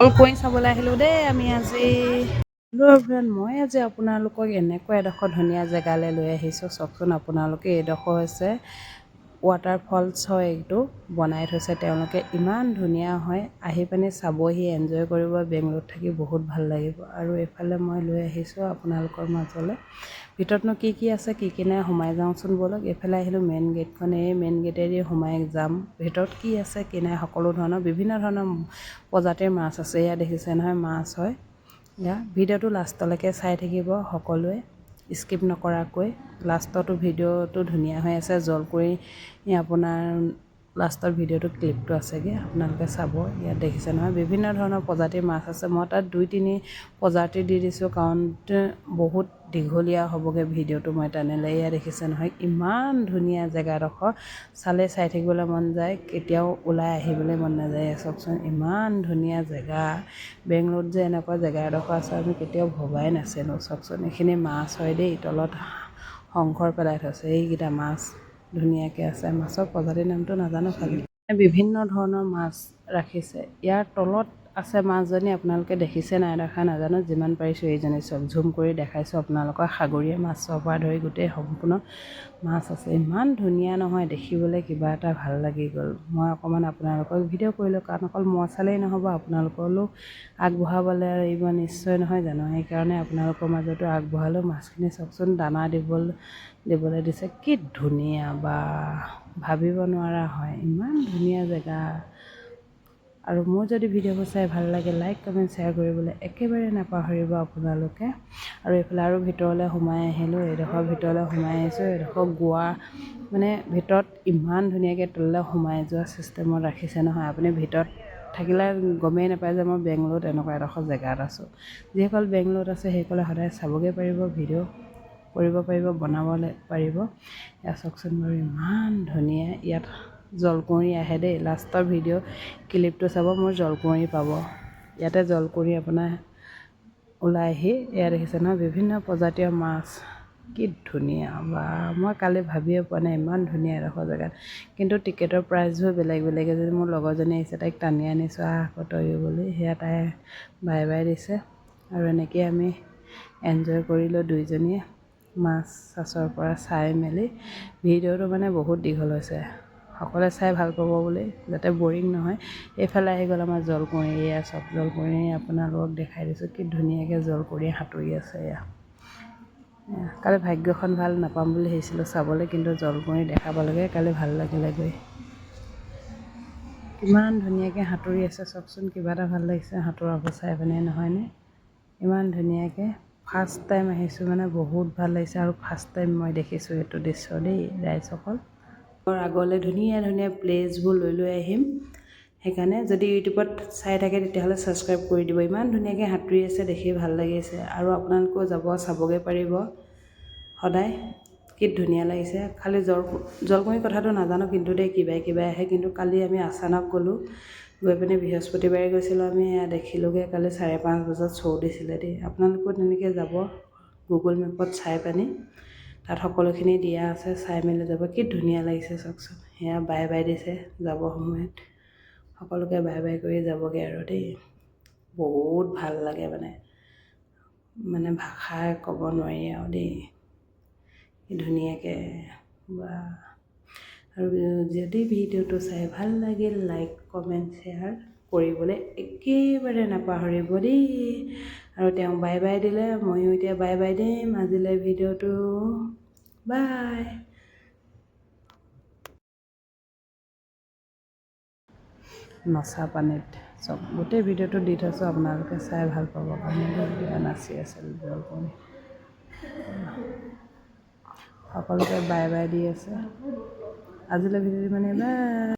কল কৰি চাবলৈ আহিলোঁ দেই আমি আজি। ফ্ৰেণ্ড মই আজি আপোনালোকক এনেকুৱা এডোখৰ ধুনীয়া জেগালৈ লৈ আহিছোঁ। চাওকচোন আপোনালোকে এইডোখৰ হৈছে ৱাটাৰ ফলছ হয় এইটো বনাই থৈছে। তেওঁলোকে ইমান ধুনীয়া হয়। আহি পিনি চাবহি এনজয় কৰিব। বেংগলোৰত থাকি বহুত ভাল লাগিব। আৰু এইফালে মই লৈ আহিছোঁ আপোনালোকৰ মাজলৈ। ভিতৰতনো কি কি আছে কি কি নাই সোমাই যাওঁচোন ব'লক। এইফালে আহিলোঁ মেইন গেটখন এই মেইন গেটেদি সোমাই যাম। ভিতৰত কি আছে কি নাই সকলো ধৰণৰ বিভিন্ন ধৰণৰ প্ৰজাতিৰ মাছ আছে। এয়া দেখিছে নহয় মাছ হয়। এয়া ভিডিঅ'টো লাষ্টলৈকে চাই থাকিব সকলোৱে। স্কিপ নকৰাকৈ লাষ্টতো ভিডিঅ'টো ধুনীয়া হৈ আছে জল কৰি আপোনাৰ লাষ্টৰ ভিডিঅ'টো ক্লিপটো আছেগৈ আপোনালোকে চাব। ইয়াত দেখিছে নহয় বিভিন্ন ধৰণৰ প্ৰজাতিৰ মাছ আছে। মই তাত দুই তিনি প্ৰজাতিৰ দি দিছোঁ কাৰণ বহুত দীঘলীয়া হ'বগৈ ভিডিঅ'টো মই তেনেলৈ এয়া দেখিছে নহয় ইমান ধুনীয়া জেগাডোখৰ। চালে চাই থাকিবলৈ মন যায় কেতিয়াও ওলাই আহিবলৈ মন নাযায়। চাওকচোন ইমান ধুনীয়া জেগা। বেংগলোৰত যে এনেকুৱা জেগা এডোখৰ আছে আমি কেতিয়াও ভবাই নাছিলোঁ। চাওকচোন এইখিনি মাছ হয় দেই তলত শংখৰ পেলাই থৈছে। এইকেইটা মাছ ধুনীয়াকৈ আছে মাছৰ প্ৰজাতিৰ নামটো নাজানো খালি। বিভিন্ন ধৰণৰ মাছ ৰাখিছে। ইয়াৰ তলত আছে মাছজনী আপোনালোকে দেখিছে নাই দেখা নাজানো যিমান পাৰিছোঁ এইজনী চব ঝুম কৰি দেখাইছোঁ। আপোনালোকৰ সাগৰীয় মাছৰ পৰা ধৰি গোটেই সম্পূৰ্ণ মাছ আছে। ইমান ধুনীয়া নহয় দেখিবলৈ কিবা এটা ভাল লাগি গ'ল। মই অকণমান আপোনালোকক ভিডিঅ' কৰিলোঁ কাৰণ অকল মই চালেই নহ'ব আপোনালোকলৈও আগবঢ়াবলৈ লাগিব নিশ্চয় নহয় জানো? সেইকাৰণে আপোনালোকৰ মাজতো আগবঢ়ালেও মাছখিনি চাওকচোন দানা দিবলৈ দিবলৈ দিছে। কি ধুনীয়া বা ভাবিব নোৱাৰা হয়। ইমান ধুনীয়া জেগা। আৰু মোৰ যদি ভিডিঅ'বোৰ চাই ভাল লাগে লাইক কমেণ্ট শ্বেয়াৰ কৰিবলৈ একেবাৰে নাপাহৰিব আপোনালোকে। আৰু এইফালে আৰু ভিতৰলৈ সোমাই আহিলোঁ এইডোখৰ ভিতৰলৈ সোমাই আহিছোঁ এইডোখৰ গোৱা মানে ভিতৰত ইমান ধুনীয়াকৈ তললৈ সোমাই যোৱা ছিষ্টেমত ৰাখিছে নহয়। আপুনি ভিতৰত থাকিলে গমেই নাপায় যে মই বেংগলোৰত এনেকুৱা এডোখৰ জেগাত আছোঁ। যিসকল বেংগলোৰত আছে সেইসকলে সদায় চাবগৈ পাৰিব ভিডিঅ' কৰিব পাৰিব বনাবলৈ পাৰিব। এয়া চাওকচোন বাৰু ইমান ধুনীয়া ইয়াত জলকুঁৱৰী আহে দেই লাষ্টৰ ভিডিঅ' ক্লিপটো চাব মোৰ জলকুঁৱৰী পাব। ইয়াতে জলকুঁৱৰী আপোনাৰ ওলাই আহি এয়া দেখিছে নহয় বিভিন্ন প্ৰজাতিৰ মাছ। কি ধুনীয়া বা মই কালি ভাবিয়ে পোৱা নাই ইমান ধুনীয়া এডোখৰ জেগাত। কিন্তু টিকেটৰ প্ৰাইচবোৰ বেলেগ বেলেগ। যদি মোৰ লগৰজনী আহিছে তাইক টানি আনিছোঁ আকৌ তয়ো বুলি সেয়া তাই বাই বাই দিছে। আৰু এনেকৈ আমি এনজয় কৰিলোঁ দুইজনীয়ে। মাছ চাছৰ পৰা চাই মেলি। ভিডিঅ'টো মানে বহুত দীঘল হৈছে। সকলোৱে চাই ভাল পাব বুলি যাতে বৰিং নহয়। এইফালে আহি গ'ল আমাৰ জলকুঁৱৰী এয়া চব জলকুঁৱৰী আপোনালোকক দেখাই দিছোঁ কি ধুনীয়াকৈ জলকুঁৱৰী সাঁতুৰি আছে এয়া। কালি ভাগ্যখন ভাল নাপাম বুলি ভাবিছিলোঁ চাবলৈ কিন্তু জলকুঁৱৰী দেখা পালেগৈ কালি ভাল লাগিলে গৈ। কিমান ধুনীয়াকৈ সাঁতুৰি আছে চাওকচোন কিবা এটা ভাল লাগিছে সাঁতোৰাবোৰ চাই পিনে নহয়নে ইমান ধুনীয়াকৈ। ফাৰ্ষ্ট টাইম আহিছোঁ মানে বহুত ভাল লাগিছে আৰু ফাৰ্ষ্ট টাইম মই দেখিছোঁ এইটো দৃশ্য দেই ৰাইজসকল। আগলৈ ধুনীয়া ধুনীয়া প্লেচবোৰ লৈ লৈ আহিম। সেইকাৰণে যদি ইউটিউবত চাই থাকে তেতিয়াহ'লে ছাবস্ক্ৰাইব কৰি দিব। ইমান ধুনীয়াকৈ সাঁতুৰি আছে দেখি ভাল লাগিছে। আৰু আপোনালোকেও যাব চাবগৈ পাৰিব। সদায় কি ধুনীয়া লাগিছে। খালি জল জলকুঁৱৰীৰ কথাটো নাজানো কিন্তু দেই কিবাই কিবাই আহে। কিন্তু কালি আমি আচানক গ'লোঁ। গৈ পিনি বৃহস্পতিবাৰে গৈছিলোঁ আমি এয়া দেখিলোঁগৈ কালি চাৰে পাঁচ বজাত শ্ব' দিছিলে দেই। আপোনালোকেও তেনেকৈ যাব গুগল মেপত চাই পানি। তাত সকলোখিনি দিয়া আছে চাই মেলি যাব। কি ধুনীয়া লাগিছে চাওকচোন। সেয়া বাই বাই দিছে যাব সময়ত। সকলোকে বাই বাই কৰি যাবগৈ আৰু দেই। বহুত ভাল লাগে মানে। মানে ভাষাই ক'ব নোৱাৰি আৰু দেই। ধুনীয়াকৈ বা। আৰু যদি ভিডিঅ'টো চাই ভাল লাগিল লাইক কমেণ্ট শ্বেয়াৰ। কৰিবলৈ একেবাৰে নাপাহৰিব দেই। আৰু তেওঁ বাই বাই দিলে ময়ো এতিয়া বাই বাই দিম। আজিলৈ ভিডিঅ'টো বাই। নচা পানীত চব গোটেই ভিডিঅ'টো দি থৈছোঁ আপোনালোকে চাই ভাল পাব। কাৰণে নাচি আছিল জলকুঁৱৰী সকলোকে বাই বাই দি আছে। আজিলৈ ভিডিঅ'টো মানে বাই।